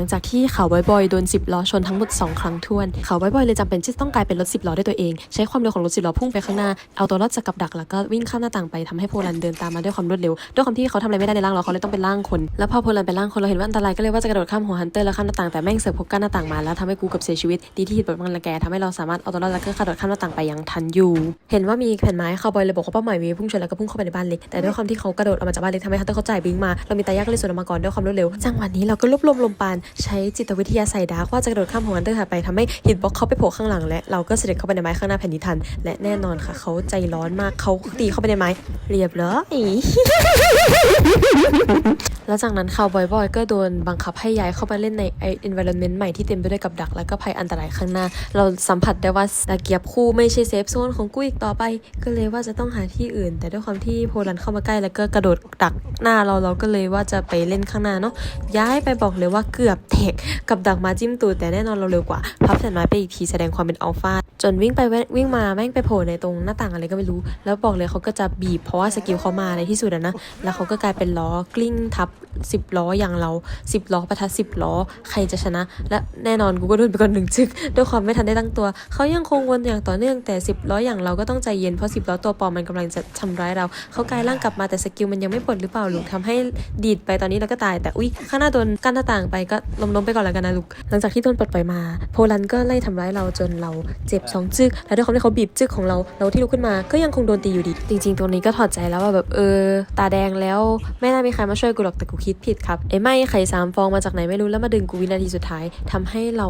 ลังจากที่เขาบอยๆโดน 10 ล้อชนทั้งหมด 2 ครั้งท้วน เขาบอยๆเลยจำเป็นที่ต้องกลายเป็นรถ 10 ล้อด้วยตัวเอง ใช้ความเร็วของรถ 10 ล้อพุ่งไปข้างหน้า เอาตัวรอดจากกับดักแล้วก็วิ่งข้ามหน้าต่างไปทำให้โพลันเดินตามมาด้วยความรวดเร็ว ด้วยความที่เขาทำอะไรไม่ได้ในร่างเราเขาเลยต้องเป็นร่างคน แล้วพอโพลันเป็นร่างคนเราเห็นว่าอันตรายก็เลยว่าจะกระโดดข้ามหัวฮันเตอร์แล้วข้ามหน้าต่างแต่แม่งเสือกพบกั้นหน้าต่างมาแล้วทำให้กูกับเสียชีวิตดีที่ฮิตบทมันละแกทำให้เราสามารถเอาตัวรอดแล้วก็กระโดดข้ามหน้าต่างไปอยังทันอยู่ เห็นว่ามีแผ่นไม้คาบอยเลยบอกว่าเป้าหมายมีพุ่งชนแล้วก็พุ่งเข้าไปในบ้านเล็กแต่ด้วยความที่เขากระโดดออกมาจากบ้านเล็กทำให้ฮันเตอร์เขาจ่ายบิงมาเรามีตายากก็เลยสวนออกมาก่อนด้วยความรวดเร็วจังหวะนี้เราก็รวบรวมลมปานใช้จิตวิทยาใส่ดาร์กว่าจะกระโดดข้ามหัวมันเตอร์ค่ะไปทำให้ฮิตบล็อกเขาไปโผล่ข้างหลัง และเราก็เสด็จเข้าไปในไม้ข้างหน้าแผ่นดินทัน และแน่นอนค่ะเขาใจร้อนมากเขาตีเข้าไปในไม้ เรียบร้อย แล้วจากนั้นข่าวบอยๆก็โดนบังคับให้ย้ายเข้ามาเล่นในไอ environment ใหม่ที่เต็มไปด้วยกับดัก และก็ภัยอันตรายข้างหน้า เราสัมผัสได้ว่าตะเกียบคู่ไม่ใช่เซฟโซนของกูอีกต่อไป ก็เลยว่าจะต้องหาที่อื่น แต่ด้วยความที่โพลันเข้ามาใกล้แล้วก็กระโดดดักหน้าเราเราก็เลยว่าจะไปเล่นข้างหน้าเนาะย้ายไปบอกเลยว่าเกือบแตกกับดักมาจิ้มตูดแต่แน่นอนเราเร็วกว่า พับแผ่นไม้ไปอีกทีแสดงความเป็นอัลฟาจนวิ่งไปวิ่งมาแม่งไปโผล่ในตรงหน้าต่างอะไรก็ไม่รู้ แล้วบอกเลยเขาก็จะบีบเพราะว่าสกิลเขามาในที่สุดนะแล้วเขาก็กลายเป็นล้อกลิ้งทับ10ล้ออย่างเรา10ล้อประทัด10ล้อ ใครจะชนะ และแน่นอนกูก็โดนไปก่อนหนึ่งจึกด้วยความไม่ทันได้ตั้งตัว เขายังคงวนอย่างต่อเนื่องแต่10ล้ออย่างเราก็ต้องใจเย็นเพราะ10ล้อตัวปลอมมันกำลังจะทำร้ายเรา เขากลายร่างกลับมาแต่สกิลมันยังไม่ปลดหรือเปล่าลูกทำให้ดีดไปตอนนี้เราก็ตายแต่อุ้ยข้างหน้าโดนกั้นหน้าต่างไปก็ล้มๆไปก่อนแล้วกันนะลูกหลังจากที่โดนปลดปล่อยมา โพลันก็ไล่ทำร้ายเราจนเราเจ็บสองจึกและด้วยความที่เขาบีบจึกของเราเราที่ลุกขึ้นมาก็ยังคงโดนตีอยู่ดี จริง ๆ ตรงนี้ก็ถอดใจแล้วว่าแบบเออ ตาแดงแล้วไม่น่ามีใครมาช่วยกูหรอกแต่กูคิดผิดครับไอ้ไม่ไข่สามฟองมาจากไหนไม่รู้แล้วมาดึงกูวินาทีสุดท้ายทำให้เรา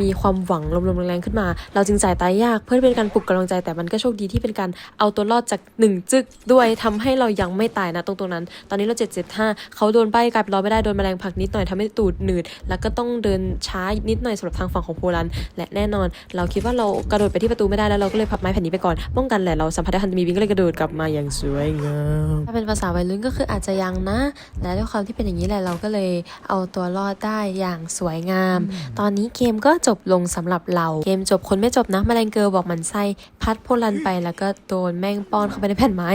มีความหวังลมๆแรงๆขึ้นมา เราจึงจ่ายตายยาก เพื่อเป็นการปลุกกำลังใจแต่มันก็โชคดีที่เป็นการเอาตัวรอดจากหนึ่งจึกด้วยทำให้เรายังไม่ตายนะตรงตรงนั้น ตอนนี้เราเจ็ดเจ็ดห้าเขาโดนใบกลายเป็นรอไม่ได้โดนแมลงผักนิดหน่อยทำให้ตูดหนืด แล้วก็ต้องเดินช้านิดหน่อยสำหรับทางฝั่งของโพลันและแน่นอน เราคิดว่าเรากระโดดไปที่ประตูไม่ได้แล้วเราก็เลยพับไม้แผ่นนี้ไปก่อนป้องกันแหละเราสัมผัสได้ทันจะมีวิ่งก็เลยกระโดดกลับมาอย่างสวยงามถ้าเป็นภาษาวัยรุ่นก็คืออาจจะยังนะและด้วยความที่เป็นอย่างนี้แหละเราก็เลยเอาตัวรอดได้อย่างสวยงาม ตอนนี้เกมก็จบลงสำหรับเรา เกมจบคนไม่จบนะแมลงเกิร์ลบอกมันไส้พัดโพลันไปแล้วก็โดนแม่งป้อนเข้าไปในแผ่นไม้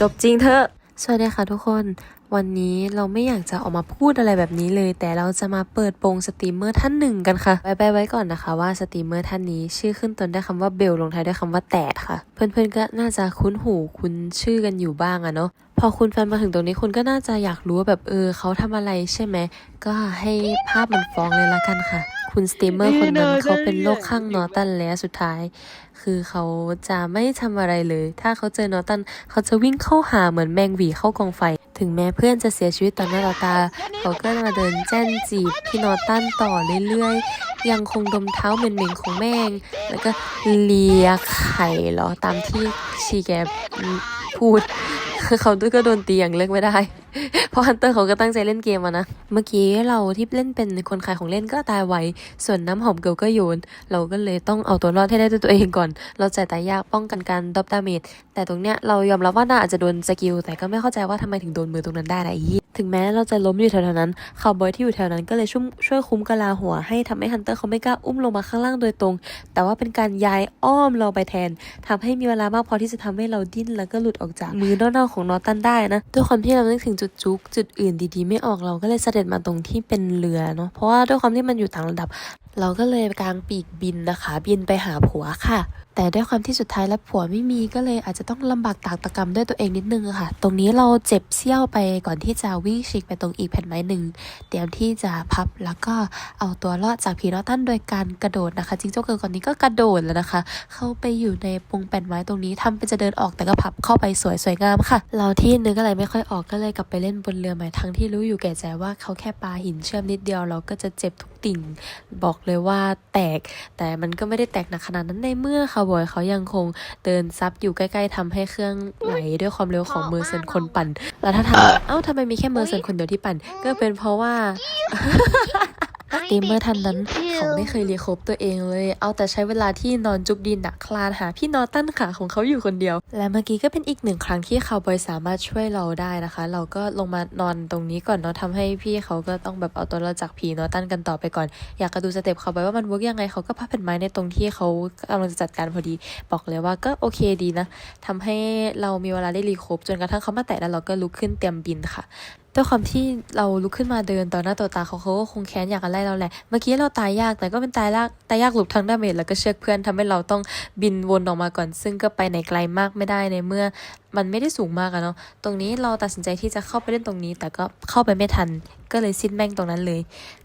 จบจริงเถอะสวัสดีค่ะทุกคน วันนี้เราไม่อยากจะออกมาพูดอะไรแบบนี้เลย แต่เราจะมาเปิดโปงสตรีมเมอร์ท่านหนึ่งกันค่ะไว้ไปไว้ก่อนนะคะว่าสตรีมเมอร์ท่านนี้ ชื่อขึ้นต้นด้วยคำว่าเบลลงท้ายด้วยคำว่าแตดค่ะ เพื่อนๆก็น่าจะคุ้นหูคุ้นชื่อกันอยู่บ้างอะเนาะพอคุณแฟนมาถึงตรงนี้คุณก็น่าจะอยากรู้ว่าแบบเออเขาทำอะไรใช่ไหมก็ให้ภาพมันฟ้องเลยละกันค่ะ คุณสตรีมเมอร์คนนั้นเขาเป็นโรคข้างนอตันแล้วสุดท้าย คือเขาจะไม่ทำอะไรเลย ถ้าเขาเจอนอตันเขาจะวิ่งเข้าหาเหมือนแมงหวีเข้ากองไฟ ถึงแม้เพื่อนจะเสียชีวิตต่อหน้าต่อตา เขาก็มาเดินแจ้นจีบพี่นอตันต่อเรื่อยๆ ยังคงดมเท้าเหม็นๆของแม่ง แล้วก็เลียไข่เหรอตามที่ชีแกพูดคือเขาก็โดนตีอย่างเลิกไม่ได้ เพราะฮันเตอร์เขาก็ตั้งใจเล่นเกมอะนะ เมื่อกี้เราที่เล่นเป็นคนขายของเล่นก็ตายไว ส่วนน้ำหอมเกลก็โยน เราก็เลยต้องเอาตัวรอดให้ได้ด้วยตัวเองก่อน เราจ่ายตายยากป้องกันการดรอปดาเมจ แต่ตรงเนี้ยเรายอมรับว่าน่าอาจจะโดนสกิล แต่ก็ไม่เข้าใจว่าทำไมถึงโดนมือตรงนั้นได้นะอีถึงแม้เราจะล้มอยู่แถวๆนั้นคาวบอยที่อยู่แถวนั้นก็เลยช่วยช่วยคุ้มกะลาหัวให้ทำให้ฮันเตอร์เขาไม่กล้าอุ้มลงมาข้างล่างโดยตรง แต่ว่าเป็นการย้ายอ้อมเราไปแทนทำให้มีเวลามากพอที่จะทำให้เราดิ้นแล้วก็หลุดออกจากมือเน่าๆของนอตันได้นะด้วยความที่เรานึกถึงจุดจุกจุดอื่นดีๆ ไม่ออกเราก็เลยเสด็จมาตรงที่เป็นเรือเนาะเพราะว่าด้วยความที่มันอยู่ต่างระดับ เราก็เลยกางปีกบินนะคะ บินไปหาผัวค่ะ แต่ด้วยความที่สุดท้ายแล้วผัวไม่มีก็เลยอาจจะต้องลำบากตากตะกรรมด้วยตัวเองนิดนึงค่ะ ตรงนี้เราเจ็บเสี้ยวไปก่อนที่จะวิ่งฉีกไปตรงอีกแผ่นไม้หนึ่งเตรียมที่จะพับแล้วก็เอาตัวรอดจากผีนอตันโดยการกระโดดนะคะจิงโจ้เกิร์ลก่อนนี้ก็กระโดดแล้วนะคะ เข้าไปอยู่ในปงแผ่นไม้ตรงนี้ทำเป็นจะเดินออกแต่ก็พับเข้าไปสวยสวยงามค่ะ เราที่นึกอะไรไม่ค่อยออกก็เลยกลับไปเล่นบนเรือใหม่ทั้งที่รู้อยู่แก่ใจว่าเขาแค่ปาหินเชื่อมนิดเดียวเราก็จะเจ็บทุก ติ่ง บอกเลยว่าแตก แต่มันก็ไม่ได้แตกหนักขนาดนั้นในเมื่อคาวบอยเขายังคงเดินซับอยู่ใกล้ๆทำให้เครื่องไหลด้วยความเร็วของเมอร์เซนคนปั่น แล้วถ้าถามเอ้าทำไมมีแค่เมอร์เซนคนเดียวที่ปั่น ก็เป็นเพราะว่า ตีมเมอร์ท่านนั้นเขาไม่เคยรีโคบตัวเองเลย เอาแต่ใช้เวลาที่นอนจุบดินอะคลานหาพี่นอตันขาของเขาอยู่คนเดียว และเมื่อกี้ก็เป็นอีกหนึ่งครั้งที่คาวบอยสามารถช่วยเราได้นะคะ เราก็ลงมานอนตรงนี้ก่อนเนาะทำให้พี่เขาก็ต้องแบบเอาตัวเราจากผีนอตันกันต่อไปก่อน อยากกระดูสเต็ปคาวบอยว่ามันเวิร์กยังไงเขาก็พับแผ่นไม้ในตรงที่เขากำลังจะจัดการพอดี บอกเลยว่าก็โอเคดีนะทำให้เรามีเวลาได้รีคบจนกระทั่งเขามาแตะแล้วเราก็ลุกขึ้นเตรียมบินค่ะ ด้วยความที่เราลุกขึ้นมาเดินต่อหน้าต่อตาเขาเขาก็คงแค้นอยากอะไรเราแหละ เมื่อกี้เราตายยากแต่ก็เป็นตายยากตายยากหลบทั้งดาเมจแล้วก็เชือกเพื่อนทำให้เราต้องบินวนออกมาก่อน ซึ่งก็ไปไหนไกลมากไม่ได้ในเมื่อ มันไม่ได้สูงมากอะเนาะตรงนี้เราตัดสินใจที่จะเข้าไปเล่นตรงนี้ แต่ก็เข้าไปไม่ทันก็เลยสิ้นแม่งตรงนั้นเลย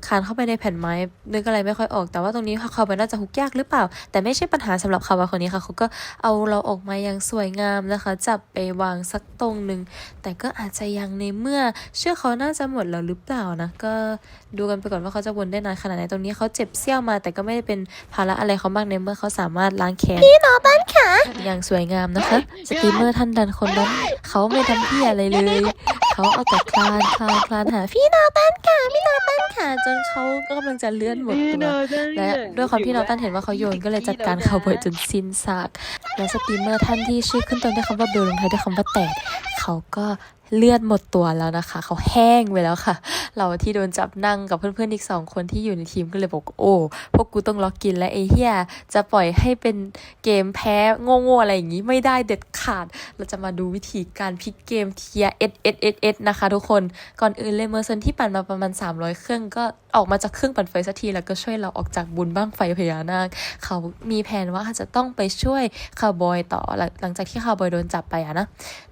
คานเข้าไปในแผ่นไม้นึกอะไรไม่ค่อยออก แต่ว่าตรงนี้เข้าไปน่าจะฮุกยากหรือเปล่า แต่ไม่ใช่ปัญหาสำหรับคาวาคนนี้ค่ะเขาก็เอาเราออกมาอย่างสวยงามนะคะ จับไปวางสักตรงหนึ่งแต่ก็อาจจะยังในเมื่อเชื่อเขาน่าจะหมดแล้วหรือเปล่านะก็ดูกันไปก่อนว่าเขาจะวนได้นานขนาดไหนตรงนี้เขาเจ็บเสี้ยวมา แต่ก็ไม่ได้เป็นภาระอะไรเขามากในเมื่อเขาสามารถล้างแค้นอย่างสวยงามนะคะสตรีมเมอร์ท่านดันคนนั้น เขาไม่ทำพี่อะไรเลย เขาเอาแต่คลานคลานคลานหาพี่นอตันค่ะพี่นอตันค่ะจนเขาก็กำลังจะเลื่อนหมดตัวและด้วยความที่นอตันเห็นว่าเขาโยนก็เลยจัดการเขาบ่อยจนสิ้นซากและสตรีมเมอร์ท่านที่ชื่อขึ้นต้นด้วยคำว่าเบลลงท้ายด้วยคำว่าแตกเขาก็ เลือดหมดตัวแล้วนะคะ เขาแห้งไปแล้วค่ะ เราที่โดนจับนั่งกับเพื่อนๆอีกสองคนที่อยู่ในทีมก็เลยบอกโอ้พวกกูต้องล็อกกินและไอ้เฮียจะปล่อยให้เป็นเกมแพ้โง่ๆอะไรอย่างนี้ไม่ได้เด็ดขาด เราจะมาดูวิธีการพลิกเกมเทียเอสเอสเอสเอสนะคะทุกคนก่อนอื่นเลยเมอร์เซนที่ปั่นมาประมาณ 300 เครื่องก็ออกมาจากเครื่องปั่นไฟสักทีแล้วก็ช่วยเราออกจากบุญบ้างไฟพญานาคเขามีแผนว่าจะต้องไปช่วยคาวบอยต่อหลังจากที่คาวบอยโดนจับไปอะนะ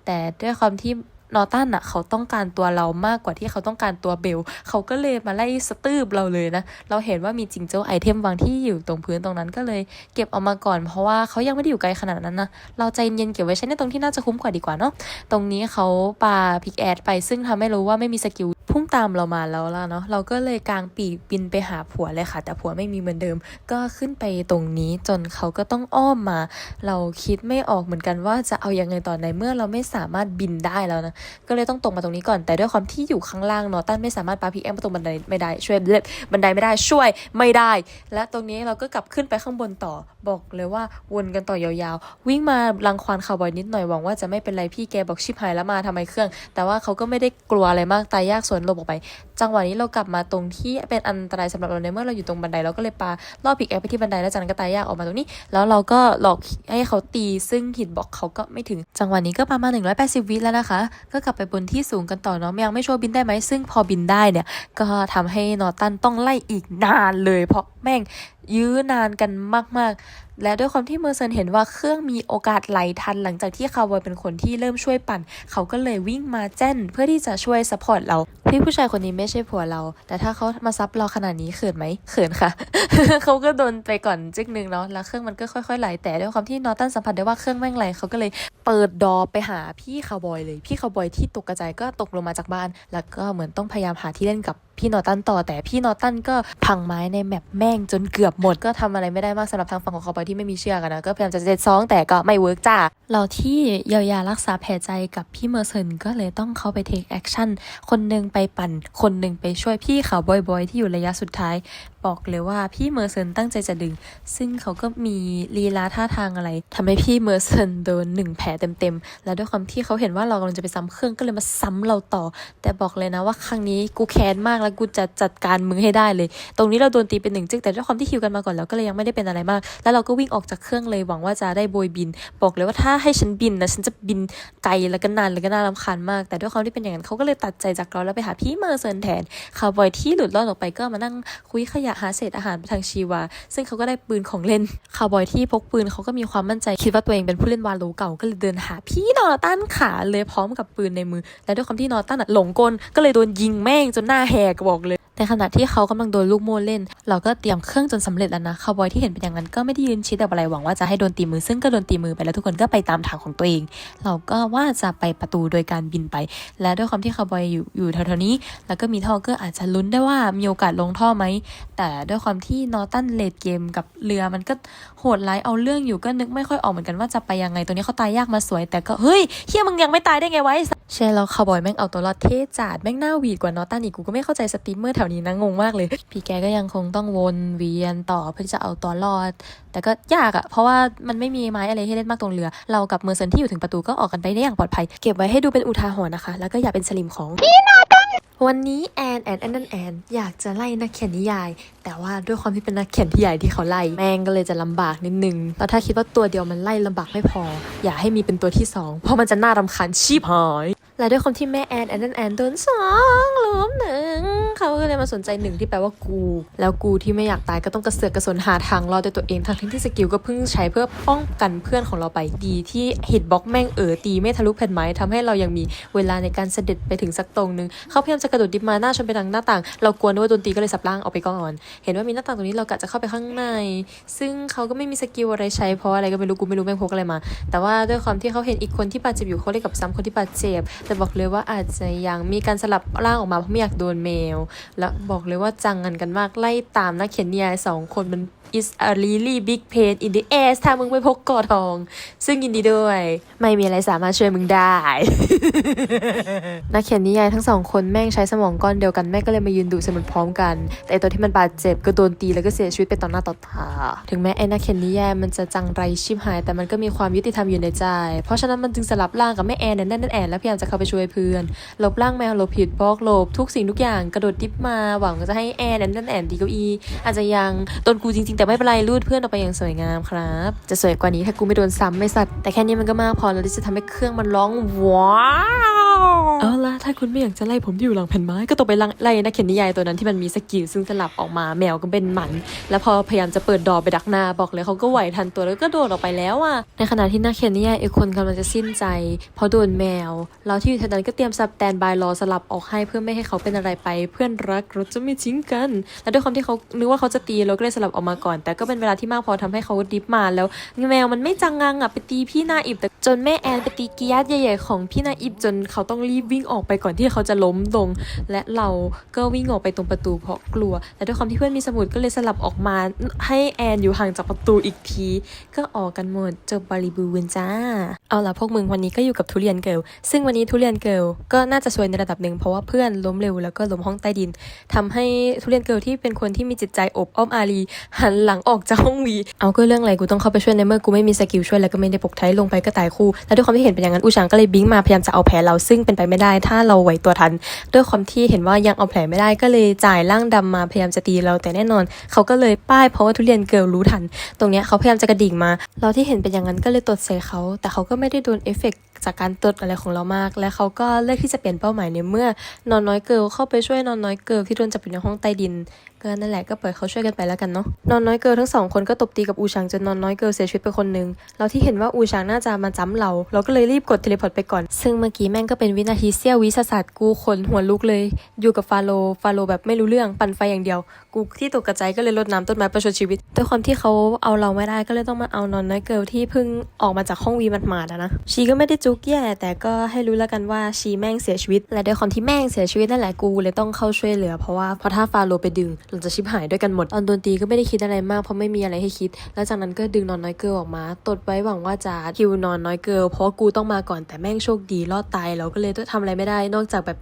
แต่ด้วยความที่ นอตันอะเขาต้องการตัวเรามากกว่าที่เขาต้องการตัวเบล เขาก็เลยมาไล่สตืบเราเลยนะ เราเห็นว่ามีจิงโจ้ไอเทมวางที่อยู่ตรงพื้นตรงนั้นก็เลย เก็บเอามาก่อนเพราะว่าเขายังไม่ได้อยู่ไกลขนาดนั้นนะ เราใจเย็นเก็บไว้ใช้ในตรงที่น่าจะคุ้มกว่าดีกว่าเนาะ ตรงนี้เขาปาพิกแอดไปซึ่งทำให้รู้ว่าไม่มีสกิล พุ่งตามเรามาแล้วล่ะเนาะเราก็เลยกางปีกบินไปหาผัวเลยค่ะ แต่ผัวไม่มีเหมือนเดิม ก็ขึ้นไปตรงนี้จนเขาก็ต้องอ้อมมา เราคิดไม่ออกเหมือนกันว่าจะเอายังไงต่อในเมื่อเราไม่สามารถบินได้แล้วนะก็เลยต้องตรงมาตรงนี้ก่อนแต่ด้วยความที่อยู่ข้างล่างเนาะตั้นไม่สามารถปาพิกแอมมาตรงบันไดไม่ได้ช่วยเล็บบันไดไม่ได้ช่วยไม่ได้ และตรงนี้เราก็กลับขึ้นไปข้างบนต่อบอกเลยว่าวนกันต่อยาวๆ วิ่งมารังควานคาวบอยนิดหน่อยหวังว่าจะไม่เป็นไรพี่แกบอกชิบหายแล้วมาทำไมเครื่อง แต่ว่าเขาก็ไม่ได้กลัวอะไรมากตายยากส่วนนลบออกไป จังหวะนี้เรากลับมาตรงที่เป็นอันตรายสำหรับเราในเมื่อเราอยู่ตรงบันไดเราก็เลยปาล่อพิกแอปไปที่บันไดแล้วจากนั้นก็ตายยากออกมาตรงนี้ แล้วเราก็หลอกให้เขาตีซึ่งหินบอกเขาก็ไม่ถึง จังหวะนี้ก็ประมาณ180 วิแล้วนะคะ ก็กลับไปบนที่สูงกันต่อเนาะยังไม่ชัวร์บินได้ไหมซึ่งพอบินได้เนี่ยก็ทำให้นอตันต้องไล่อีกนานเลย เพราะแม่งยื้อนานกันมากๆ และด้วยความที่เมอร์เซนเห็นว่าเครื่องมีโอกาสไหลทันหลังจากที่คาวบอยเป็นคนที่เริ่มช่วยปั่น เขาก็เลยวิ่งมาแจ้นเพื่อที่จะช่วยสปอร์ตเรา พี่ผู้ชายคนนี้ไม่ใช่ผัวเรา แต่ถ้าเขามาซับเราขนาดนี้เขินไหมเขินค่ะ เขาก็โดนไปก่อนจึกนึงเนาะแล้วเครื่องมันก็ค่อยๆไหลแต่ด้วยความที่นอตันสัมผัสได้ว่าเครื่องแม่งไหลเขาก็เลยเปิดดอไปหาพี่คาวบอยเลย พี่คาวบอยที่ตกกระจายก็ตกลงมาจากบ้าน แล้วก็เหมือนต้องพยายามหาที่เล่นกับ พี่นอตันต่อ แต่พี่นอตันก็พังไม้ในแมปแม่งจนเกือบหมด ก็ทำอะไรไม่ได้มากสำหรับทางฝั่งของคาวบอยที่ไม่มีเชือกนะ ก็พยายามจะเซตซองแต่ก็ไม่เวิร์กจ้าเราที่เยียวยารักษาแผลใจกับพี่เมอร์เซนก็เลยต้องเข้าไปเทคแอคชั่นคนหนึ่งไปปั่น คนหนึ่งไปช่วยพี่เขาบอยๆ ที่อยู่ระยะสุดท้ายบอกเลยว่าพี่เมอร์เซนตั้งใจจะดึง ซึ่งเขาก็มีลีลาท่าทางอะไรทำให้พี่เมอร์เซนโดนหนึ่งแผลเต็มๆ แล้วด้วยความที่เขาเห็นว่าเรากำลังจะไปซ้ำเครื่องก็เลยมาซ้ำเราต่อ แต่บอกเลยนะว่าครั้งนี้กูแค้นมากแล้วกูจะจัดการมึงให้ได้เลย ตรงนี้เราโดนตีเป็นหนึ่งจึ๊กแต่ด้วยความที่ฮิวกันมาก่อนแล้วก็เลยยังไม่ได้เป็นอะไรมาก แล้วเราก็วิ่งออกจากเครื่องเลยหวังว่าจะได้โบยบิน บอกเลยว่าถ้าให้ฉันบินนะฉันจะบินไกลแล้วก็นานแล้วก็น่ารำคาญมาก แต่ด้วยความที่เป็นอย่างนั้นเขาก็เลยตัดใจจากเราแล้วไปหาพี่เมอร์เซนแทนคาวบอยที่หลุดรอดออกไปก็มานั่งคุยขยะหาเศษอาหารไปทางชีวา ซึ่งเขาก็ได้ปืนของเล่นคาวบอยที่พกปืนเขาก็มีความมั่นใจคิดว่าตัวเองเป็นผู้เล่นวาโลเก่าก็เลยเดินหาพี่นอตันขาเลยพร้อมกับปืนในมือ และด้วยความที่นอตันหลงกลก็เลยโดนยิงแม่งจนหน้าแหกบอกเลย ในขณะที่เขากำลังโดนลูกโม่เล่น เราก็เตรียมเครื่องจนสำเร็จแล้วนะคาวบอยที่เห็นเป็นอย่างนั้นก็ไม่ได้ยืนชิดแบบอะไรหวังว่าจะให้โดนตีมือซึ่งก็โดนตีมือไปแล้วทุกคนก็ไปตามทางของตัวเอง เราก็ว่าจะไปประตูโดยการบินไป และด้วยความที่คาวบอยอยู่อยู่แถวๆนี้ แล้วก็มีท่อก็อาจจะลุ้นได้ว่ามีโอกาสลงท่อไหมแต่ด้วยความที่นอตันเลดเกมกับเรือมันก็โหดร้ายเอาเรื่องอยู่ก็นึกไม่ค่อยออกเหมือนกันว่าจะไปยังไงตัวนี้เขาตายยากมาสวย แต่ก็เฮ้ยเฮียมึงยังไม่ตายได้ไงวะไอ้ใช่แล้วคาวบอยแม่งเอาตัวรอดเท่จัดแม่งหน้าหวีดกว่านอตันอีกกูก็ไม่เข้าใจสตรีมเมอร์แถวนี้นะงงมากเลย พี่แกก็ยังคงต้องวนเวียนต่อเพื่อที่จะเอาตัวรอด แต่ก็ยากอะเพราะว่ามันไม่มีไม้อะไรให้เล่นมากตรงเรือ เรากับเมอร์เซนที่อยู่ถึงประตูก็ออกกันไปได้อย่างปลอดภัย เก็บไว้ให้ดูเป็นอุทาหรณ์นะคะ แล้วก็อย่าเป็นสลิมของวันนี้แอนแอนแอนแอนแอนอยากจะไล่นักเขียนนิยาย แต่ว่าด้วยความที่เป็นนักเขียนที่ใหญ่ที่เขาไล่แม่งก็เลยจะลำบากนิดนึงแล้วถ้าคิดว่าตัวเดียวมันไล่ลำบากไม่พอ อย่าให้มีเป็นตัวที่สองเพราะมันจะน่ารำคาญชีพหายและด้วยความที่แม่แอนแอนแอนแอนโดนสองล้มหนึ่ง เขาก็เลยมาสนใจหนึ่งที่แปลว่ากู แล้วกูที่ไม่อยากตายก็ต้องกระเสือกกระสนหาทางรอดด้วยตัวเองทั้งที่สกิลก็เพิ่งใช้เพื่อป้องกันเพื่อนของเราไปดีที่ฮิตบ็อกแม่งเออตีไม่ทะลุแผ่นไม้ทำให้เรายังมีเวลาในการเสด็จไปถึงสักตรงนึงเขาพยายามจะกระโดดดิบมาหน้าชนไปทางหน้าต่าง เรากลัวนึกว่าโดนตีก็เลยสับล่างออกไปก่อน เห็นว่ามีหน้าต่างตรงนี้เรากะจะเข้าไปข้างใน ซึ่งเขาก็ไม่มีสกิลอะไรใช้เพราะอะไรก็ไม่รู้กูไม่รู้แม่งพกอะไรมา แต่ว่าด้วยความที่เขาเห็นอีกคนที่บาดเจ็บอยู่เขาเลยกับซ้ำคนที่บาดเจ็บแต่บอกเลยว่าอาจจะยังมีการสลับร่างออกมาเพราะไม่อยากโดนแมวแล้วบอกเลยว่าจังงันกันมากไล่ตามนักเขียนนิยายสองคนมัน is a really big pain in the ass ถ้ามึงไม่พกกอดทอง ซึ่งยินดีด้วย ไม่มีอะไรสามารถช่วยมึงได้ นักเขียนนิยายทั้งสองคนแม่งใช้สมองก้อนเดียวกันแม่ก็เลยมายืนดูสมุดพร้อมกัน แต่ไอตัวที่มันบาดเจ็บก็โดนตีแล้วก็เสียชีวิตไปต่อหน้าต่อตาถึงแม้ไอ้นักเขียนนิยายมันจะจังไรชิบหาย แต่มันก็มีความยุติธรรมอยู่ในใจ เพราะฉะนั้นมันจึงสลับร่างกับแม่แอนแน่นแน่นแอนแล้วพยายามจะเข้าไปช่วยเพื่อนหลบร่างแมวหลบผิดบล็อกหลบทุกสิ่งทุกอย่างกระโดดดิฟมาหวังจะให้แอนแอนแน่นแอนดีเก้าอี้อาจจะยังโดนกูจริงแต่ไม่เป็นไรลูดเพื่อนออกไปอย่างสวยงามครับ จะสวยกว่านี้ถ้ากูไม่โดนซ้ำไม่สัตว์แต่แค่นี้มันก็มากพอแล้วที่จะทำให้เครื่องมันร้องว้าวเอาละถ้าคุณไม่อยากจะไล่ผมที่อยู่หลังแผ่นไม้ก็ต้องไปไล่ไล่นักเขียนนิยายตัวนั้นที่มันมีสกิลซึ่งสลับออกมาแมวก็เป็นหมัน แล้วพอพยายามจะเปิดดอไปดักหน้าบอกเลยเขาก็ไหวทันตัวแล้วก็โดดออกไปแล้วอะในขณะที่นักเขียนนิยายอีกคนกำลังจะสิ้นใจเพราะโดนแมวเราที่อยู่แถวนั้นก็เตรียมสแตนบายรอสลับออกให้เพื่อไม่ให้เขาเป็นอะไรไป เพื่อนรักเราจะไม่ทิ้งกัน และด้วยความที่เขานึกว่าเขาจะตีเราก็เลยสลับออกมาก่อนแต่ก็เป็นเวลาที่มากพอทำให้เขาดิฟมาแล้วแมวมันไม่จังงังอะไปตีพี่นาอิบแต่จนแม่แอนไปตีกียาดใหญ่ๆของพี่นาอิบจนเขาต้องรีบวิ่งออกไปก่อนที่เขาจะล้มลง และเราก็วิ่งออกไปตรงประตูเพราะกลัว แต่ด้วยความที่เพื่อนมีสมุดก็เลยสลับออกมาให้แอนอยู่ห่างจากประตูอีกที ก็ออกกันหมดจบบริบูรณ์จ้า เอาล่ะพวกมึงวันนี้ก็อยู่กับทุเรียนเกิลซึ่งวันนี้ทุเรียนเกิลก็น่าจะซวยในระดับหนึ่งเพราะว่าเพื่อนล้มเร็วแล้วก็ล้มห้องใต้ดินทำให้ทุเรียนเกิลที่เป็นคนที่มีจิตใจอบอ้อมอารีหันหลังออกจากห้องวี เอาก็เรื่องอะไรกูต้องเข้าไปช่วยในเมื่อกูไม่มีสกิลช่วยแล้วก็ไม่ได้ปกไทยลงไปก็ตายคู่ และด้วยความที่เห็นเป็นอย่างนั้นอูชางก็เลยบิ้งมาพยายามจะเอาแผลเราซึ่งเป็นไปไม่ได้ ถ้าเราไหวตัวทัน ด้วยความที่เห็นว่ายังเอาแผลไม่ได้ก็เลยจ่ายร่างดำมาพยายามจะตีเราแต่แน่นอน เขาก็เลยป้ายเพราะว่าทุเรียนเกิลรู้ทัน ตรงเนี้ยเขาพยายามจะกระดิ่งมา เราที่เห็นเป็นอย่างนั้นก็เลยตดใส่เขาแต่เขาก็ไม่ได้โดนเอฟเฟกต์จากการตดอะไรของเรามาก และเขาก็เลือกที่จะเปลี่ยนเป้าหมายในเมื่อนอนน้อยเกิลเข้าไปช่วยนอนน้อยเกิลที่โดนจับอยู่ในห้องใต้ดิน ก็นั่นแหละก็ปล่อยเขาช่วยกันไปแล้วกันเนาะนอนน้อยเกิลทั้งสองคนก็ตบตีกับอูชางจนนอนน้อยเกิลเสียชีวิตไปคนหนึ่งเราที่เห็นว่าอูชางน่าจะมาจ้ำเรา เราก็เลยรีบกดเทเลพอร์ตไปก่อน ซึ่งเมื่อกี้แม่งก็เป็นวินาทีเสี้ยววิสศาสตร์กูขนหัวลุกเลย อยู่กับฟาโลฟาโลแบบไม่รู้เรื่องปั่นไฟอย่างเดียว กูที่ตกกระจายก็เลยรดน้ำต้นไม้ประชดชีวิตด้วยความที่เขาเอาเราไม่ได้ก็เลยต้องมาเอานอนน้อยเกิลที่เพิ่งออกมาจากห้องวีมันมาดนะชีก็ไม่ได้จุกแย่แต่ก็ให้รู้แล้วกันว่าชีแม่งเสียชีวิตและด้วยความที่แม่งเสียชีวิตนั่นแหละกูเลยต้องเข้าช่วยเหลือเพราะว่าพราะถ้าฟาโลไปดึงเราจะชิบหายด้วยกันหมด ตอนโดนตีก็ไม่ได้คิดอะไรมากเพราะไม่มีอะไรให้คิด แล้วจากนั้นก็ดึงนอนน้อยเกิลออกมา ตดไว้หวังว่าจะคิวนอนน้อยเกิลเพราะกูต้องมาก่อนแต่แม่งโชคดีรอดตายเราก็เลยต้องทำอะไรไม่ได้นอกจากแบบ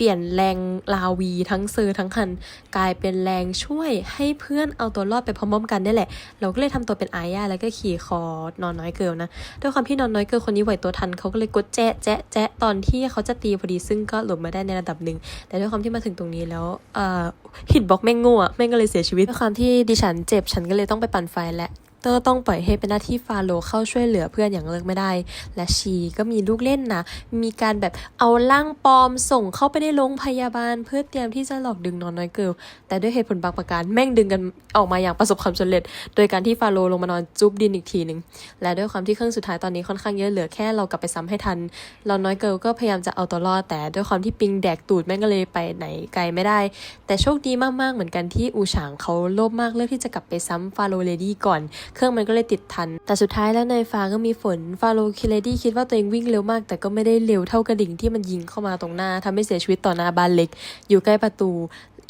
ปลี่ยนแรงลาวีทั้งเซอร์ทั้งคัน กลายเป็นแรงช่วยให้เพื่อนเอาตัวรอดไปพร้อมๆกันนี่แหละ เราก็เลยทำตัวเป็นอาญาแล้วก็ขี่คอนอนน้อยเกิลนะด้วยความที่นอนน้อยเกิลคนนี้ไหวตัวทันเขาก็เลยกดแจ๊ะแจ๊ะแจ๊ะตอนที่เขาจะตีพอดีซึ่งก็หลบมาได้ในระดับหนึ่งแต่ด้วยความที่มาถึงตรงนี้แล้วเอ่อหินบล็อกแม่งง่อแม่งก็เลยเสียชีวิตด้วยความที่ดิฉันเจ็บฉันก็เลยต้องไปปั่นไฟและ ก็ต้องปล่อยให้เป็นหน้าที่ฟาโลเข้าช่วยเหลือเพื่อนอย่างเลิกไม่ได้ และชีก็มีลูกเล่นนะ มีการแบบเอาร่างปลอมส่งเข้าไปในโรงพยาบาล เพื่อเตรียมที่จะหลอกดึงนอนน้อยเกิลแต่ด้วยเหตุผลบางประการแม่งดึงกันออกมาอย่างประสบความสำเร็จ โดยการที่ฟาโลลงมานอนจุ๊บดินอีกทีหนึ่งและด้วยความที่เครื่องสุดท้ายตอนนี้ค่อนข้างเยอะเหลือแค่เรากลับไปซ้ำให้ทันเราน้อยเกิลก็พยายามจะเอาตัวรอดแต่ด้วยความที่ปิงแดกตูดแม่งก็เลยไปไหนไกลไม่ได้ แต่โชคดีมากๆเหมือนกันที่อูฉางเขาโลภมากเลือกที่จะกลับไปซ้ำฟาโลเลดี้ก่อนเครื่องมันก็เลยติดทัน แต่สุดท้ายแล้วในฟ้าก็มีฝน ฟาโลคิเลดี้คิดว่าตัวเองวิ่งเร็วมาก แต่ก็ไม่ได้เร็วเท่ากระดิ่งที่มันยิงเข้ามาตรงหน้าทำให้เสียชีวิตต่อหน้าบ้านเล็ก อยู่ใกล้ประตู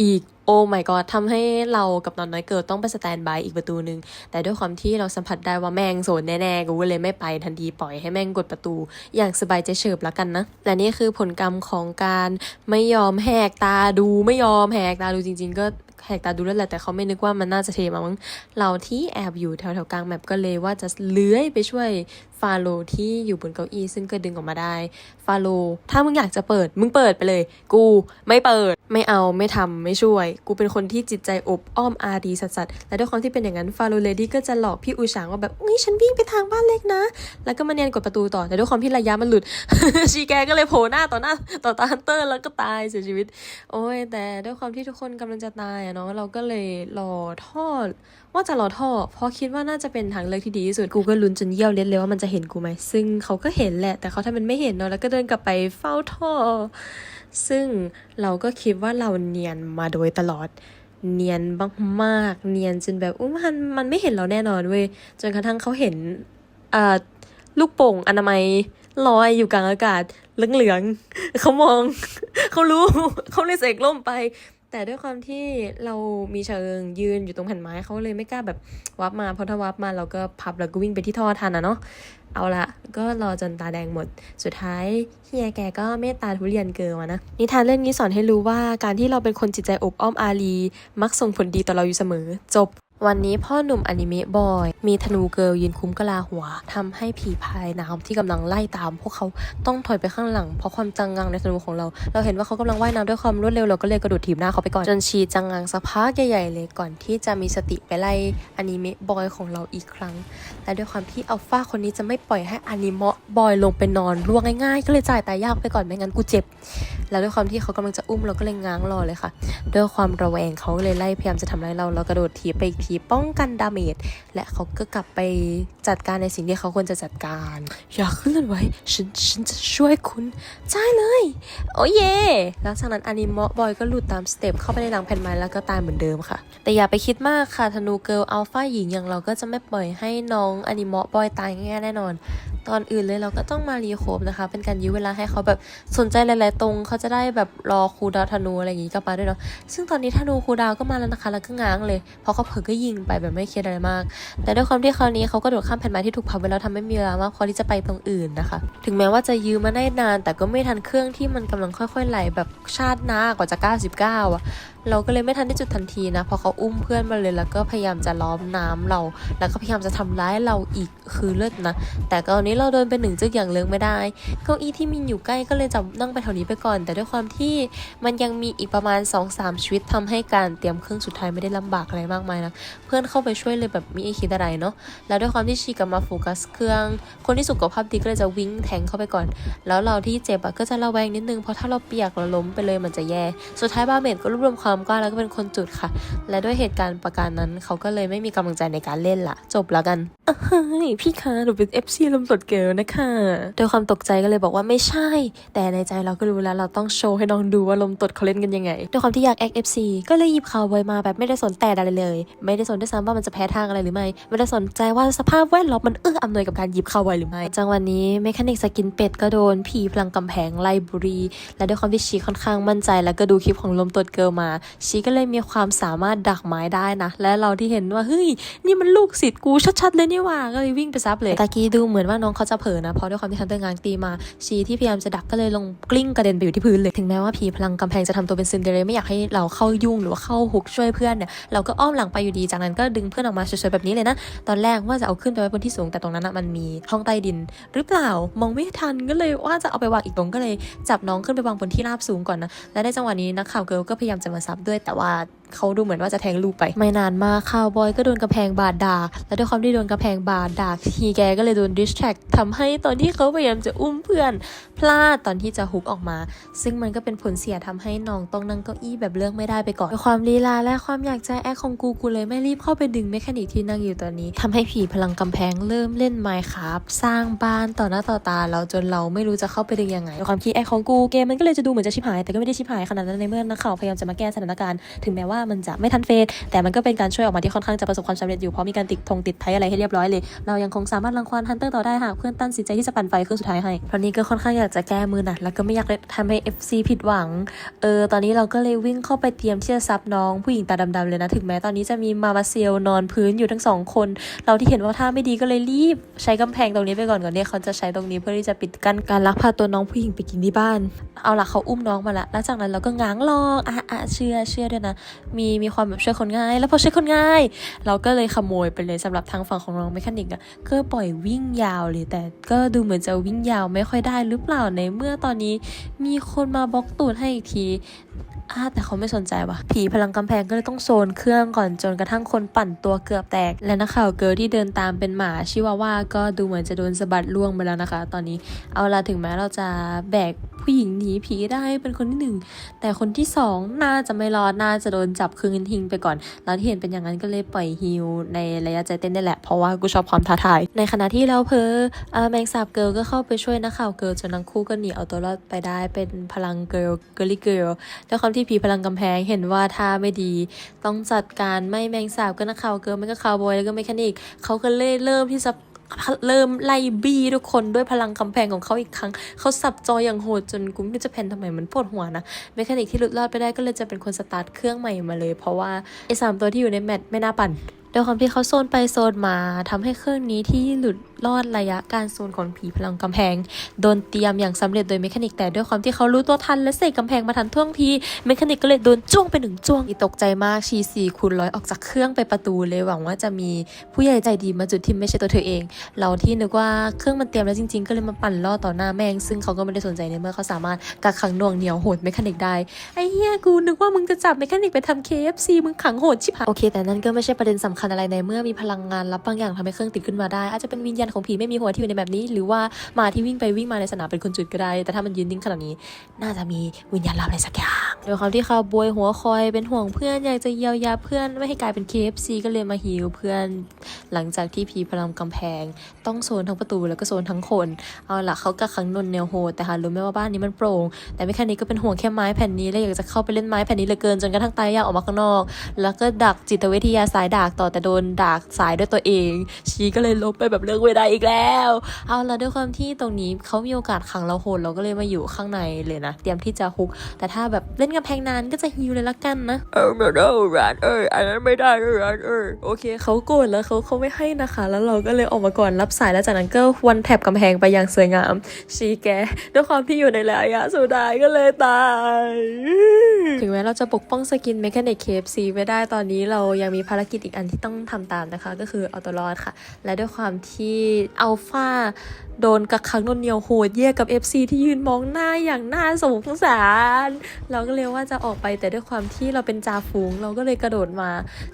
อีกโอ้ my god ทำให้เรากับนอนน้อยเกิดต้องไปสแตนบายอีกประตูหนึ่งแต่ด้วยความที่เราสัมผัสได้ว่าแม่งโซนแน่ๆกูเลยไม่ไปทันทีปล่อยให้แม่งกดประตู อย่างสบายใจเฉิบแล้วกันนะ และนี่คือผลกรรมของการไม่ยอมแหกตาดูไม่ยอมแหกตาดูจริง ๆ ก็ แหกตาดูแล้วแหละแต่เขาไม่นึกว่ามันน่าจะเทมามั้งเราที่แอบอยู่แถวๆกลางแมปก็เลยว่าจะเลื้อยไปช่วย ฟาโลที่อยู่บนเก้าอี้ซึ่งก็ดึงออกมาได้ ฟาโลถ้ามึงอยากจะเปิด มึงเปิดไปเลย กูไม่เปิด ไม่เอาไม่ทำไม่ช่วย กูเป็นคนที่จิตใจอบอ้อมอารีสัสๆและด้วยความที่เป็นอย่างนั้นฟาโลเลดี้ก็จะหลอกพี่อูฉางว่าแบบอุ้ยฉันวิ่งไปทางบ้านเล็กนะ แล้วก็มาเนียนกดประตูต่อแต่ด้วยความที่ระยะมันหลุด ชีแกก็เลยโผล่หน้าต่อหน้าต่อตาฮันเตอร์แล้วก็ตายเสียชีวิต โอ้ยแต่ด้วยความที่ทุกคนกำลังจะตายอะเนาะเราก็เลยรอท่อ ว่าจะรอท่อ เพราะคิดว่าน่าจะเป็นทางเลือกที่ดีที่สุด กูก็ลุ้นจนเยี่ยวเล็ดเลยว่ามันจะเห็นกูไหม ซึ่งเขาก็เห็นแหละ แต่เขาทำเป็นไม่เห็นเนาะ แล้วก็เดินกลับไปเฝ้าท่อ ซึ่งเราก็คิดว่าเราเนียนมาโดยตลอด เนียนมากๆ เนียนจนแบบอุ้มันมันไม่เห็นเราแน่นอนเว้ย จนกระทั่งเขาเห็นอ่าลูกโป่งอนามัยลอยอยู่กลางอากาศเหลืองๆเขามอง เขารู้ เขาเลยเสกล่มไป แต่ด้วยความที่เรามีเชิงยืนอยู่ตรงแผ่นไม้เขาเลยไม่กล้าแบบวับมาเพราะถ้าวับมาเราก็พับแล้วก็วิ่งไปที่ท่อทันอะเนาะเอาละก็รอจนตาแดงหมด สุดท้ายเฮียแกก็เมตตาทุเรียนเกินวะนะ นิทานเรื่องนี้สอนให้รู้ว่าการที่เราเป็นคนจิตใจอบอ้อมอารี มักส่งผลดีต่อเราอยู่เสมอ จบ วันนี้พ่อหนุ่มอนิเมะบอย มีธนูเกิลยืนคุ้มกะลาหัวทำให้ผีพายน้ำที่กำลังไล่ตาม พวกเขาต้องถอยไปข้างหลัง เพราะความจังงังในธนูของเรา เราเห็นว่าเขากำลังว่ายน้ำด้วยความรวดเร็วเราก็เลยกระโดดถีบหน้าเขาไปก่อน จนชีจังงังสักพักใหญ่ๆเลยก่อนที่จะมีสติไปไล่อนิเมะบอยของเราอีกครั้งและด้วยความที่อัลฟาคนนี้จะไม่ปล่อยให้อนิเมะบอยลงไปนอนล่วงง่ายๆ ก็เลยจ่ายตายยากไปก่อนไม่งั้นกูเจ็บ แล้วด้วยความที่เขากำลังจะอุ้มเราก็เลยง้างรอเลยค่ะ ด้วยความระแวงเขาก็เลยไล่พยายามจะทำร้ายเราเรากระโดดถีบไปอีกทีป้องกันดาเมจและเขาก็กลับไป จัดการในสิ่งที่เขาควรจะจัดการ อย่าเคลื่อนไหวฉันฉันจะช่วยคุณใช่เลย โอ้เย่แล้วจากนั้นอนิเมะบอยก็หลุดตามสเต็ปเข้าไปในหลังแผ่นไม้แล้วก็ตายเหมือนเดิมค่ะ แต่อย่าไปคิดมากค่ะธนูเกิลอัลฟาหญิงอย่างเราก็จะไม่ปล่อยให้น้องอนิเมะบอยตายง่ายแน่นอน ตอนอื่นเลยเราก็ต้องมารีโคบนะคะ เป็นการยื้อเวลาให้เขาแบบสนใจหลาย ๆ ตรงเขาจะได้แบบรอคูดาวธนูอะไรอย่างงี้กลับมาด้วยเนาะซึ่งตอนนี้ธนูคูดาวก็มาแล้วนะคะแล้วก็ง้างเลยเพราะเขาเผลอก็ยิงไปแบบไม่เครียดอะไรมาก แต่ด้วยความที่คราวนี้เขาก็โดดข้ามแผ่นไม้ที่ถูกพับไว้แล้วทำให้มีเวลามากพอที่จะไปตรงอื่นนะคะ ถึงแม้ว่าจะยื้อมาได้นาน แต่ก็ไม่ทันเครื่องที่มันกำลังค่อยๆไหลแบบชาติหน้ากว่าจะ 99อะเราก็เลยไม่ทันได้จุดทันทีนะเพอเขาอุ้มเพื่อนมาเลยแล้วก็พยายามจะล้อมน้ำเรา แล้วก็พยายามจะทำร้ายเราอีกคือเลิศนะ แต่ตอนนี้เราโดนเป็นหนึ่งจึกอย่างเลิงไม่ได้ เก้าอี้ที่มีอยู่ใกล้ก็เลยจับนั่งไปแถวนี้ไปก่อน แต่ด้วยความที่มันยังมีอีกประมาณ 2-3 ชีวิตทำให้การเตรียมเครื่องสุดท้ายไม่ได้ลำบากอะไรมากมายนะเพื่อนเข้าไปช่วยเลยแบบมีไอคิดอะไรเนาะแล้วด้วยความที่ชีกับมาโฟกัสเครื่อง คนที่สุขภาพดีก็เลยจะวิ่งแทงเข้าไปก่อน แล้วเราที่เจ็บอะก็จะระแวงนิดนึงเพราะถ้าเราเปียกเราล้มไปเลยมันจะแย่ สุดท้ายบาเมดก็รวบรวมความกล้าแล้วก็เป็นคนจุดค่ะ และด้วยเหตุการณ์ประการนั้นเขาก็เลยไม่มีกำลังใจในการเล่นละจบแล้วกันอะเฮ้ยพี่คะหนูเป็น FC ลมสดเกลนะคะด้วยความตกใจก็เลยบอกว่าไม่ใช่ แต่ในใจเราก็รู้แล้วเราต้องโชว์ให้น้องดูว่าลมตดเขาเล่นกันยังไงด้วยความที่อยากแอค FC ก็เลยหยิบข่าวไว้มาแบบไม่ได้สนแต่อะไรเลย ไม่ได้สนด้วยซ้ำว่ามันจะแพ้ทางอะไรหรือไม่ไม่ได้สนใจว่าสภาพแวดล้อมมันเอื้ออำนวยกับการหยิบข่าวไว้หรือไม่จังหวะนี้เมคานิกสกินเป็ดก็โดนผีพลังกำแพงไล่บุรี และด้วยความที่ชีค่อนข้างมั่นใจ แล้วก็ดูคลิปของลมตดเกิลมาชีก็เลยมีความสามารถดักไม้ได้นะ และเราที่เห็นว่าเฮ้ยนี่มันลูกศิษย์กูชัดๆเลยนี่ว่าก็เลยวิ่งไปซับเลยตะกี้ดูเหมือนว่าน้องเขาจะเผลอนะเพราะด้วยความที่ฮันเตอร์งานตีมาชีที่พยายามจะดักก็เลยลงกลิ้งกระเด็นไปอยู่ที่พื้นเลยถึงแม้ว่าผีพลังกำแพงจะทำตัวเป็นซินเดอเรลไม่อยากให้เราเข้ายุ่งหรือว่าเข้าฮุกช่วยเพื่อนเนี่ยเราก็อ้อมหลังไปอยู่ดีจากนั้นก็ดึงเพื่อนออกมาเฉยๆแบบนี้เลยนะตอนแรกว่าจะเอาขึ้นไปไว้บนที่สูงแต่ตรงนั้นนะมันมีห้องใต้ดิน หรือเปล่ามองไม่ทันก็เลยว่าจะเอาไปวางอีกตรงก็เลย จับน้องขึ้นไปวางบนที่ราบสูงก่อนนะและในจังหวะนี้นักข่าวเกิลก็พยายามจะมาซับด้วยแต่ว่า เขาดูเหมือนว่าจะแทงลูกไป ไม่นานมากข่าวบอยก็โดนกระแพงบาดด่าและด้วยความที่โดนกระแพงบาดด่าฮีแกก็เลยโดนดิสแทรกทำให้ตอนที่เขาพยายามจะอุ้มเพื่อน พลาดตอนที่จะฮุกออกมา ซึ่งมันก็เป็นผลเสียทำให้น้องต้องนั่งเก้าอี้แบบเลือกไม่ได้ไปก่อนด้วยความลีลาและความอยากจะแอคของกูกูเลยไม่รีบเข้าไปดึงเมคานิกที่นั่งอยู่ตอนนี้ทำให้ผีพลังกำแพงเริ่มเล่นไมค์ครับสร้างบ้านต่อหน้าต่อตาเราจนเราไม่รู้จะเข้าไปดึงยังไงด้วยความคิดแอคของกูเกมมันก็เลยจะดูเหมือนจะชิบหายแต่ก็ไม่ได้ชิบหายขนาดนั้นในเมื่อนักข่าวพยายามจะมาแก้สถานการณ์ถึงแม้ว่ามันจะไม่ทันเฟสแต่มันก็เป็นการช่วยออกมาที่ค่อนข้างจะประสบความสำเร็จอยู่เพราะมีการติดธงติดไทยอะไรให้เรียบร้อยเลย เรายังคงสามารถรังควานฮันเตอร์ต่อได้หากเพื่อนตั้งสินใจที่จะปั่นไฟเครื่องสุดท้ายให้เพราะนี้ก็ค่อนข้างอยากจะแก้มือหนักแล้วก็ไม่อยากทำให้ FC ผิดหวังเออตอนนี้เราก็เลยวิ่งเข้าไปเตรียมที่จะซับน้องผู้หญิงตาดำๆเลยนะถึงแม้ตอนนี้จะมีมามาเซลนอนพื้นอยู่ทั้งสองคน เราที่เห็นว่าท่าไม่ดีก็เลยรีบ ใช้กำแพงตรงนี้ไปก่อนก่อนเนี่ยเขาจะใช้ตรงนี้เพื่อที่จะปิดกั้นการลักพาตัวน้องผู้หญิงไปกินที่บ้าน เอาล่ะเขาอุ้มน้องมาละแล้วจากนั้นเราก็ง้างลองอะอะเชื่อเชื่อด้วยนะมีมีความแบบช่วยคนง่าย แล้วพอช่วยคนง่าย เราก็เลยขโมยไปเลยสำหรับทางฝั่งของน้องเมคานิกอะก็ปล่อยวิ่งยาวเลย แต่ก็ดูเหมือนจะวิ่งยาวไม่ค่อยได้หรือเปล่าในเมื่อตอนนี้ มีคนมาบล็อกตูดให้อีกทีอาแต่เขาไม่สนใจว่ะ ผีพลังกำแพงก็เลยต้องโซนเครื่องก่อนจนกระทั่งคนปั่นตัวเกือบแตก และนักข่าวเกิร์ลที่เดินตามเป็นหมาชิวาว่าก็ดูเหมือนจะโดนสะบัดล่วงไปแล้วนะคะ ตอนนี้ เอาละถึงแม้เราจะแบก ผู้หญิงหนีผีได้เป็นคนที่หนึ่งแต่คนที่สองน่าจะไม่รอดน่าจะโดนจับคืนทิ้งไปก่อน แล้วที่เห็นเป็นอย่างนั้นก็เลยปล่อยฮิวในระยะใจเต้นได้แหละเพราะว่ากูชอบความท้าทาย ในขณะที่เราเพอแมงสาบเกิร์ลก็เข้าไปช่วยนักข่าวเกิร์ลจนทั้งคู่ก็หนีเอาตัวรอดไปได้เป็นพลังเกิร์ลเกิร์ลี่เกิร์ลด้วยความที่ผีพลังกำแพงเห็นว่าท่าไม่ดี ต้องจัดการไม่แมงสาบก็นักข่าวเกิร์ลไม่ก็ข่าวบอยแล้วก็เมคานิกเขาก็เลยเริ่มที่จะ เริ่มไล่บี้ทุกคนด้วยพลังกำแพงของเขาอีกครั้ง เขาสับจออย่างโหดจนกูไม่รู้จะแพนทำไมมันปวดหัวนะเมคานิกที่หลุดรอดไปได้ก็เลยจะเป็นคนสตาร์ทเครื่องใหม่มาเลย เพราะว่าไอ้สามตัวที่อยู่ในแมตช์ไม่น่าปั่น ด้วยความที่เขาโซนไปโซนมาทำให้เครื่องนี้ที่หลุดรอดระยะการโซนของผีพลังกำแพง โดนเตรียมอย่างสำเร็จโดยเมคานิกแต่ด้วยความที่เขารู้ตัวทันและเสกกำแพงมาทันท่วงทีเมคานิกก็เลยโดนจ้วงไปหนึ่งจ้วงอีตกใจมากชีสีคูณร้อยออกจากเครื่องไปประตูเลยหวังว่าจะมีผู้ใหญ่ใจดีมาจุดที่ไม่ใช่ตัวเธอเอง เราที่นึกว่าเครื่องมันเตรียมแล้วจริง ๆ ก็เลยมาปั่นล่อต่อหน้าแม่งซึ่งเขาก็ไม่ได้สนใจในเมื่อเขาสามารถกักขังน่วงเหนียวโหดเมคานิกได้ไอ้เหี้ยกูนึกว่ามึงจะจับเมคานิกไปทำ KFC มึงขังโหดชิบหายโอเคแต่นั่นก็ไม่ใช่ประเด็นสำคัญคันอะไรในเมื่อมีพลังงานลับบางอย่างทำให้เครื่องติดขึ้นมาได้ อาจจะเป็นวิญญาณของผีไม่มีหัวที่อยู่ในแบบนี้ หรือว่ามาที่วิ่งไปวิ่งมาในสนามเป็นคนจุดก็ได้ แต่ถ้ามันยืนนิ่งขนาดนี้ น่าจะมีวิญญาณลับอะไรสักอย่างด้วยความที่เขาบวยหัวคอยเป็นห่วงเพื่อนอยากจะเยียวยาเพื่อนไม่ให้กลายเป็น KFC ก็เลยมาฮิวเพื่อน หลังจากที่ผีพลังกำแพง ต้องโซนทั้งประตูแล้วก็โซนทั้งคนเอาล่ะเขากักขังนนแนวโหดแต่หารู้ไหมว่าบ้านนี้มันโปร่งแต่ไม่แค่นี้ก็เป็นห่วงแค่ไม้แผ่นนี้และอยากจะเข้าไปเล่นไม้แผ่นนี้เหลือเกินจนกระทั่งตายอยากออกมาข้างนอก แล้วก็ดักจิตวิทยาสายดากต่อแต่โดนดากสายด้วยตัวเอง ชีก็เลยลบไปแบบเลือกไม่ได้อีกแล้ว เอาละด้วยความที่ตรงนี้เขามีโอกาสขังเราโหดเราก็เลยมาอยู่ข้างในเลยนะ เตรียมที่จะฮุก แต่ถ้าแบบเล่นกำแพงนานก็จะฮิวเลยละกันนะ เออไม่ได้ร้านเอออันนั้นไม่ได้ร้านเออโอเคเขาโกรธแล้วเขาเขาไม่ให้นะคะ แล้วเราก็เลยออกมาก่อนรับสายแล้วจากนั้นก็วันแถบกำแพงไปอย่างสวยงาม ชีแกด้วยความที่อยู่ในระยะสุดท้ายก็เลยตาย ถึงแม้เราจะปกป้องสกินเมคานิก KFC ไม่ได้ตอนนี้เรายังมีภารกิจอีกอันที่ต้องทำตามนะคะ ก็คือเอาตัวรอดค่ะ และด้วยความที่อัลฟาโดนกักขังนนเหนียวโหดเยี่ยกับ FC ที่ยืนมองหน้าอย่างน่าสงสาร เราก็เลยว่าจะออกไปแต่ด้วยความที่เราเป็นจ่าฝูง เราก็เลยกระโดดมา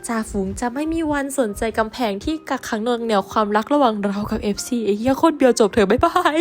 จ่าฝูงจะไม่มีวันสนใจกำแพงที่กักขังนนเหนียวความรักระหว่างเรากับ FC ไอ้เหี้ยโคตรเบียวจบเถอะบ๊ายบาย